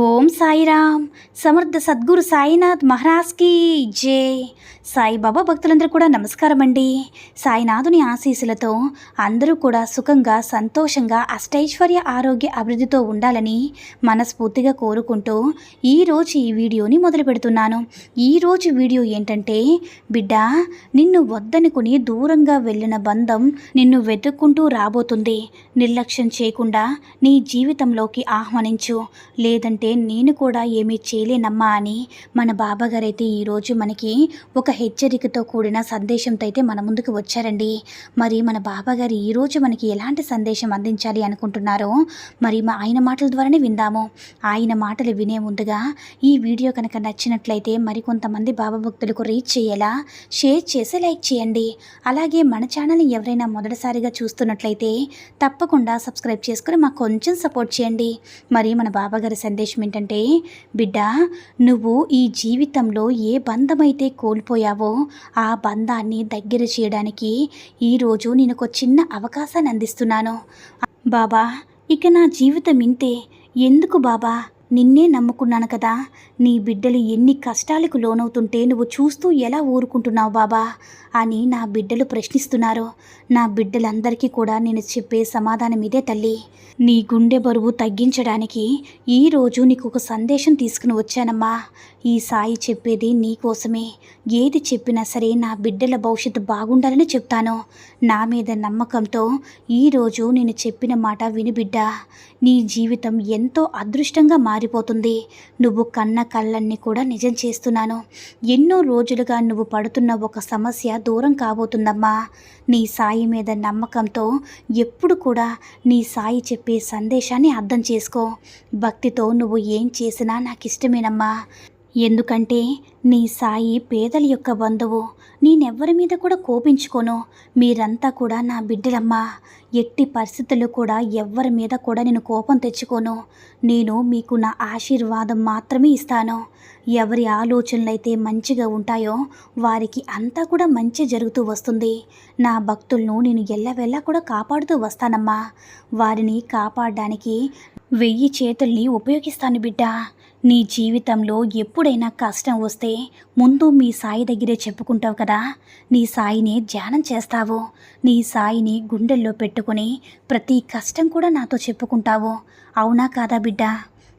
ఓం సాయిరామ్. సమర్థ సద్గురు సాయినాథ్ మహారాజ్కి జై. సాయిబాబా భక్తులందరూ కూడా నమస్కారం అండి సాయినాథుని ఆశీస్సులతో అందరూ కూడా సుఖంగా సంతోషంగా అష్టైశ్వర్య ఆరోగ్య అభివృద్ధితో ఉండాలని మనస్ఫూర్తిగా కోరుకుంటూ ఈరోజు ఈ వీడియోని మొదలు పెడుతున్నాను. ఈరోజు వీడియో ఏంటంటే బిడ్డ నిన్ను వద్దనుకుని దూరంగా వెళ్ళిన బంధం నిన్ను వెతుక్కుంటూ రాబోతుంది. నిర్లక్ష్యం చేయకుండా నీ జీవితంలోకి ఆహ్వానించు. లేదంటే నేను కూడా ఏమీ చేయలేనమ్మా అని మన బాబాగారైతే ఈరోజు మనకి ఒక హెచ్చరికతో కూడిన సందేశంతో అయితే మన ముందుకు వచ్చారండి. మరి మన బాబాగారు ఈరోజు మనకి ఎలాంటి సందేశం అందించాలి అనుకుంటున్నారో మరి మా ఆయన మాటల ద్వారానే విందాము. ఆయన మాటలు వినే ముందుగా ఈ వీడియో కనుక నచ్చినట్లయితే మరికొంతమంది బాబా భక్తులకు రీచ్ చేయేలా షేర్ చేసి లైక్ చేయండి. అలాగే మన ఛానల్ని ఎవరైనా మొదటిసారిగా చూస్తున్నట్లయితే తప్పకుండా సబ్స్క్రైబ్ చేసుకుని మాకు కొంచెం సపోర్ట్ చేయండి. మరి మన బాబాగారి సందేశం ఏంటంటే బిడ్డ నువ్వు ఈ జీవితంలో ఏ బంధమైతే కోల్పోయావో ఆ బంధాన్ని దగ్గర చేయడానికి ఈరోజు నేను ఒక చిన్న అవకాశాన్ని అందిస్తున్నాను. బాబా ఇక నా జీవితం ఇంతే ఎందుకు బాబా? నిన్నే నమ్ముకున్నాను కదా. నీ బిడ్డలు ఎన్ని కష్టాలకు లోనవుతుంటే నువ్వు చూస్తూ ఎలా ఊరుకుంటున్నావు బాబా? అని నా బిడ్డలు ప్రశ్నిస్తున్నారు. నా బిడ్డలందరికీ కూడా నేను చెప్పే సమాధానం ఇదే తల్లి. నీ గుండె బరువు తగ్గించడానికి ఈరోజు నీకు ఒక సందేశం తీసుకుని వచ్చానమ్మా. ఈ సాయి చెప్పేది నీ కోసమే. ఏది చెప్పినా సరే నా బిడ్డల భవిష్యత్తు బాగుండాలని చెప్తాను. నా మీద నమ్మకంతో ఈరోజు నేను చెప్పిన మాట విని బిడ్డ. నీ జీవితం ఎంతో అదృష్టంగా మారిపోతుంది. నువ్వు కన్న కళ్ళన్ని కూడా నిజం చేస్తున్నాను. ఎన్నో రోజులుగా నువ్వు పడుతున్న ఒక సమస్య దూరం కాబోతుందమ్మా. నీ సాయి మీద నమ్మకంతో ఎప్పుడు కూడా నీ సాయి చెప్పే సందేశాన్ని అర్థం చేసుకో. భక్తితో నువ్వు ఏం చేసినా నాకు ఇష్టమేనమ్మా ఎందుకంటే నీ సాయి పేదల యొక్క బంధువు. నేనెవ్వరి మీద కూడా కోపించుకోను. మీరంతా కూడా నా బిడ్డలమ్మా. ఎట్టి పరిస్థితుల్లో కూడా ఎవ్వరి మీద కూడా నేను కోపం తెచ్చుకోను. నేను మీకు నా ఆశీర్వాదం మాత్రమే ఇస్తాను. ఎవరి ఆలోచనలు అయితే మంచిగా ఉంటాయో వారికి అంతా కూడా మంచి జరుగుతూ వస్తుంది. నా భక్తులను నేను ఎల్లవెల్లా కూడా కాపాడుతూ వస్తానమ్మా. వారిని కాపాడడానికి వెయ్యి చేతుల్ని ఉపయోగిస్తాను బిడ్డ. నీ జీవితంలో ఎప్పుడైనా కష్టం వస్తే ముందు మీ సాయి దగ్గరే చెప్పుకుంటావు కదా. నీ సాయిని ధ్యానం చేస్తావు. నీ సాయిని గుండెల్లో పెట్టుకొని ప్రతి కష్టం కూడా నాతో చెప్పుకుంటావు. అవునా కాదా బిడ్డ?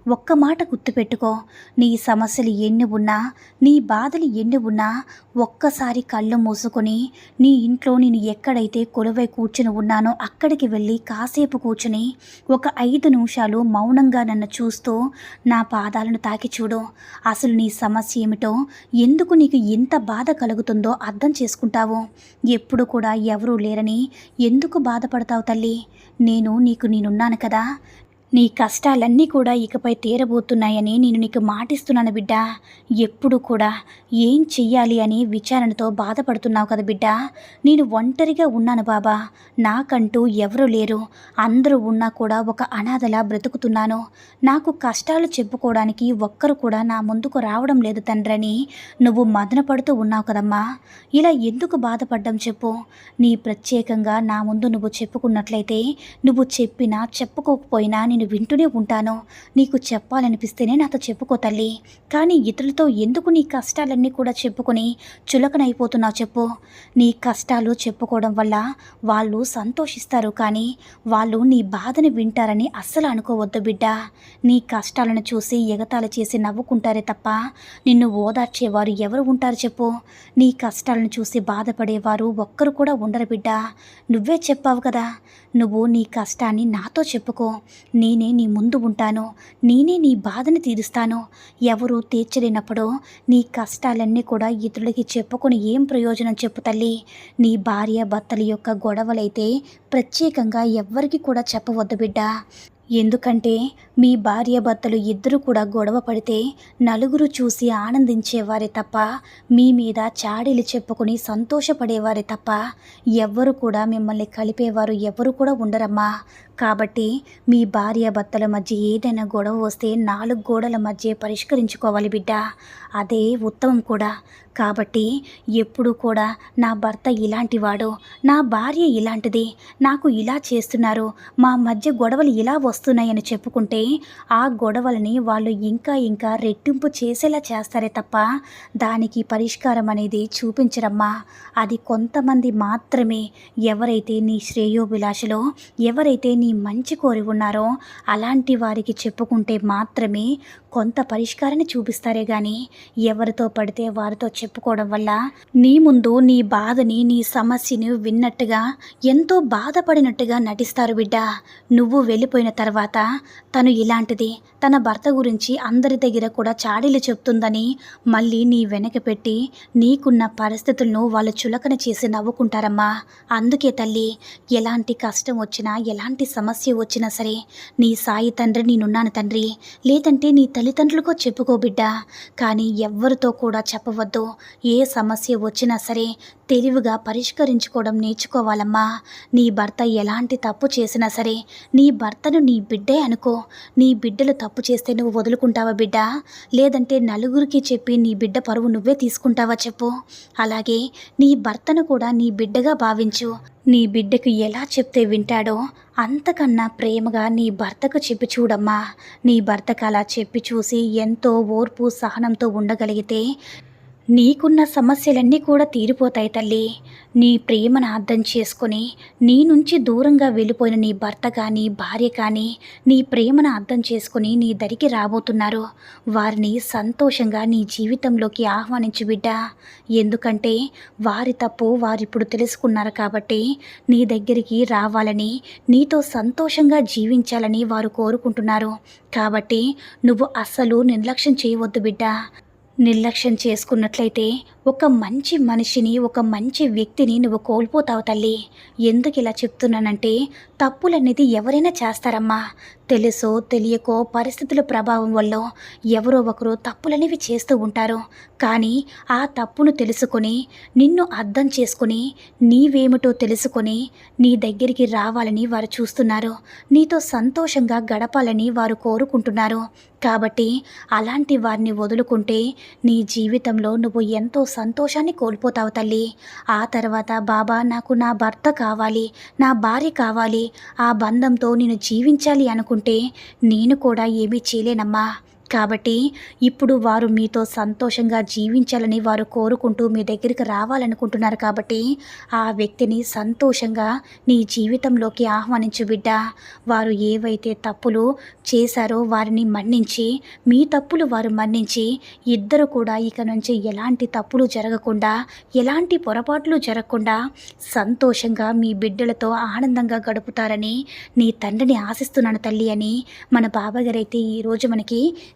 ఒక్క మాట గుర్తుపెట్టుకో. నీ సమస్యలు ఎన్ని ఉన్నా నీ బాధలు ఎన్ని ఉన్నా ఒక్కసారి కళ్ళు మూసుకొని నీ ఇంట్లో నేను ఎక్కడైతే కొలువై కూర్చుని ఉన్నానో అక్కడికి వెళ్ళి కాసేపు కూర్చుని ఒక ఐదు నిమిషాలు మౌనంగా నన్ను చూస్తూ నా పాదాలను తాకి చూడు. అసలు నీ సమస్య ఏమిటో ఎందుకు నీకు ఎంత బాధ కలుగుతుందో అర్థం చేసుకుంటావు. ఎప్పుడు కూడా ఎవరూ లేరని ఎందుకు బాధపడతావు తల్లి? నేను నీకు నేనున్నాను కదా. నీ కష్టాలన్నీ కూడా ఇకపై తీరబోతున్నాయని నేను నీకు మాటిస్తున్నాను బిడ్డ. ఎప్పుడు కూడా ఏం చెయ్యాలి అని విచారణతో బాధపడుతున్నావు కదా బిడ్డ. నేను ఒంటరిగా ఉన్నాను బాబా. నాకంటూ ఎవరు లేరు. అందరూ ఉన్నా కూడా ఒక అనాథలా బ్రతుకుతున్నాను. నాకు కష్టాలు చెప్పుకోవడానికి ఒక్కరు కూడా నా ముందుకు రావడం లేదు తండ్రని. నువ్వు మదన పడుతూ ఉన్నావు కదమ్మా. ఇలా ఎందుకు బాధపడ్డం చెప్పు. నీ ప్రత్యేకంగా నా ముందు నువ్వు చెప్పుకున్నట్లయితే నువ్వు చెప్పినా చెప్పుకోకపోయినా నేను వింటూనే ఉంటాను. నీకు చెప్పాలనిపిస్తేనే నాతో చెప్పుకో తల్లి. కానీ ఇతరులతో ఎందుకు నీ కష్టాలన్నీ కూడా చెప్పుకొని చులకనైపోతున్నావు చెప్పు. నీ కష్టాలు చెప్పుకోవడం వల్ల వాళ్ళు సంతోషిస్తారు కానీ వాళ్ళు నీ బాధని వింటారని అస్సలు అనుకోవద్దు బిడ్డ. నీ కష్టాలను చూసి ఎగతాళి చేసి నవ్వుకుంటారే తప్ప నిన్ను ఓదార్చేవారు ఎవరు ఉంటారు చెప్పు. నీ కష్టాలను చూసి బాధపడేవారు ఒక్కరు కూడా ఉండరు బిడ్డ. నువ్వే చెప్పావు కదా. నువ్వు నీ కష్టాన్ని నాతో చెప్పుకో. నీ నేనే నీ ముందు ఉంటాను నేనే నీ బాధని తీరుస్తాను. ఎవరు తీర్చలేనప్పుడు నీ కష్టాలన్నీ కూడా ఇతరులకి చెప్పుకొని ఏం ప్రయోజనం చెప్పు తల్లి. నీ భార్య భర్తల యొక్క గొడవలైతే ప్రత్యేకంగా ఎవ్వరికి కూడా చెప్పవద్దు బిడ్డ. ఎందుకంటే మీ భార్యాభర్తలు ఇద్దరు కూడా గొడవ పడితే నలుగురు చూసి ఆనందించేవారే తప్ప మీ మీద చాడీలు చెప్పుకుని సంతోషపడేవారే తప్ప ఎవ్వరు కూడా మిమ్మల్ని కలిపేవారు ఎవరు కూడా ఉండరమ్మా. కాబట్టి మీ భార్యాభర్తల మధ్య ఏదైనా గొడవ వస్తే నాలుగు గోడల మధ్య పరిష్కరించుకోవాలి బిడ్డ. అదే ఉత్తమం కూడా. కాబట్టి ఎప్పుడు కూడా నా భర్త ఇలాంటివాడు. నా భార్య ఇలాంటిది. నాకు ఇలా చేస్తున్నారు. మా మధ్య గొడవలు ఇలా వస్తున్నాయని చెప్పుకుంటే ఆ గొడవలని వాళ్ళు ఇంకా ఇంకా రెట్టింపు చేసేలా చేస్తారే తప్ప దానికి పరిష్కారం అనేది చూపించరమ్మా. అది కొంతమంది మాత్రమే. ఎవరైతే నీ శ్రేయోభిలాషలో ఎవరైతే నీ మంచి కోరి ఉన్నారో అలాంటి వారికి చెప్పుకుంటే మాత్రమే కొంత పరిష్కారాన్ని చూపిస్తారే కానీ ఎవరితో పడితే వారితో చెప్పుకోవడం వల్ల నీ ముందు నీ బాధని నీ సమస్యని విన్నట్టుగా ఎంతో బాధపడినట్టుగా నటిస్తారు బిడ్డ. నువ్వు వెళ్ళిపోయిన తర్వాత తను ఇలాంటిది తన భర్త గురించి అందరి దగ్గర కూడా చాడీలు చెప్తుందని మళ్ళీ నీ వెనక పెట్టి నీకున్న పరిస్థితులను వాళ్ళు చులకన చేసి నవ్వుకుంటారమ్మా. అందుకే తల్లి ఎలాంటి కష్టం వచ్చినా ఎలాంటి సమస్య వచ్చినా సరే నీ సాయి తండ్రి నేనున్నాను తండ్రి. లేదంటే నీ తల్లిదండ్రులకో చెప్పుకో బిడ్డ. కానీ ఎవ్వరితో కూడా చెప్పవద్దు. ఏ సమస్య వచ్చినా సరే తెలివిగా పరిష్కరించుకోవడం నేర్చుకోవాలమ్మా. నీ భర్త ఎలాంటి తప్పు చేసినా సరే నీ భర్తను నీ బిడ్డే అనుకో. నీ బిడ్డలు తప్పు చేస్తే నువ్వు వదులుకుంటావా బిడ్డ? లేదంటే నలుగురికి చెప్పి నీ బిడ్డ పరువు నువ్వే తీసుకుంటావా చెప్పు. అలాగే నీ భర్తను కూడా నీ బిడ్డగా భావించు. నీ బిడ్డకు ఎలా చెప్తే వింటాడో అంతకన్నా ప్రేమగా నీ భర్తకు చెప్పి చూడమ్మా. నీ భర్తకు అలా చెప్పి చూసి ఎంతో ఓర్పు సహనంతో ఉండగలిగితే నీకున్న సమస్యలన్నీ కూడా తీరిపోతాయి తల్లి. నీ ప్రేమను అర్థం చేసుకొని నీ నుంచి దూరంగా వెళ్ళిపోయిన నీ భర్త కానీ భార్య కానీ నీ ప్రేమను అర్థం చేసుకొని నీ దరికి రాబోతున్నారు. వారిని సంతోషంగా నీ జీవితంలోకి ఆహ్వానించు బిడ్డ. ఎందుకంటే వారి తప్పు వారిప్పుడు తెలుసుకున్నారు కాబట్టి నీ దగ్గరికి రావాలని నీతో సంతోషంగా జీవించాలని వారు కోరుకుంటున్నారు. కాబట్టి నువ్వు అస్సలు నిర్లక్ష్యం చేయవద్దు బిడ్డ. నిర్లక్ష్యం చేసుకున్నట్లయితే ఒక మంచి మనిషిని ఒక మంచి వ్యక్తిని నువ్వు కోల్పోతావు తల్లి. ఎందుకు ఇలా చెప్తున్నానంటే తప్పులనేది ఎవరైనా చేస్తారమ్మా. తెలుసో తెలియకో పరిస్థితుల ప్రభావం వల్ల ఎవరో ఒకరు తప్పులనేవి చేస్తూ ఉంటారు. కానీ ఆ తప్పును తెలుసుకొని నిన్ను అర్థం చేసుకొని నీవేమిటో తెలుసుకొని నీ దగ్గరికి రావాలని వారు చూస్తున్నారు. నీతో సంతోషంగా గడపాలని వారు కోరుకుంటున్నారు. కాబట్టి అలాంటి వారిని వదులుకుంటే నీ జీవితంలో నువ్వు ఎంతో సంతోషాన్ని కోల్పోతావు తల్లి. ఆ తర్వాత బాబా నాకు నా భర్త కావాలి నా భార్య కావాలి. ఆ బంధంతో నేను జీవించాలి అనుకుంటే నేను కూడా ఏమీ చేయలేనమ్మా. కాబట్టి ఇప్పుడు వారు మీతో సంతోషంగా జీవించాలని వారు కోరుకుంటూ మీ దగ్గరికి రావాలనుకుంటున్నారు కాబట్టి ఆ వ్యక్తిని సంతోషంగా నీ జీవితంలోకి ఆహ్వానించు బిడ్డ. వారు ఏవైతే తప్పులు చేశారో వారిని మన్నించి మీ తప్పులు వారు మన్నించి ఇద్దరు కూడా ఇక నుంచి ఎలాంటి తప్పులు జరగకుండా ఎలాంటి పొరపాట్లు జరగకుండా సంతోషంగా మీ బిడ్డలతో ఆనందంగా గడుపుతారని నీ తండ్రిని ఆశిస్తున్నాను తల్లి అని మన బాబాగారైతే ఈరోజు మనకి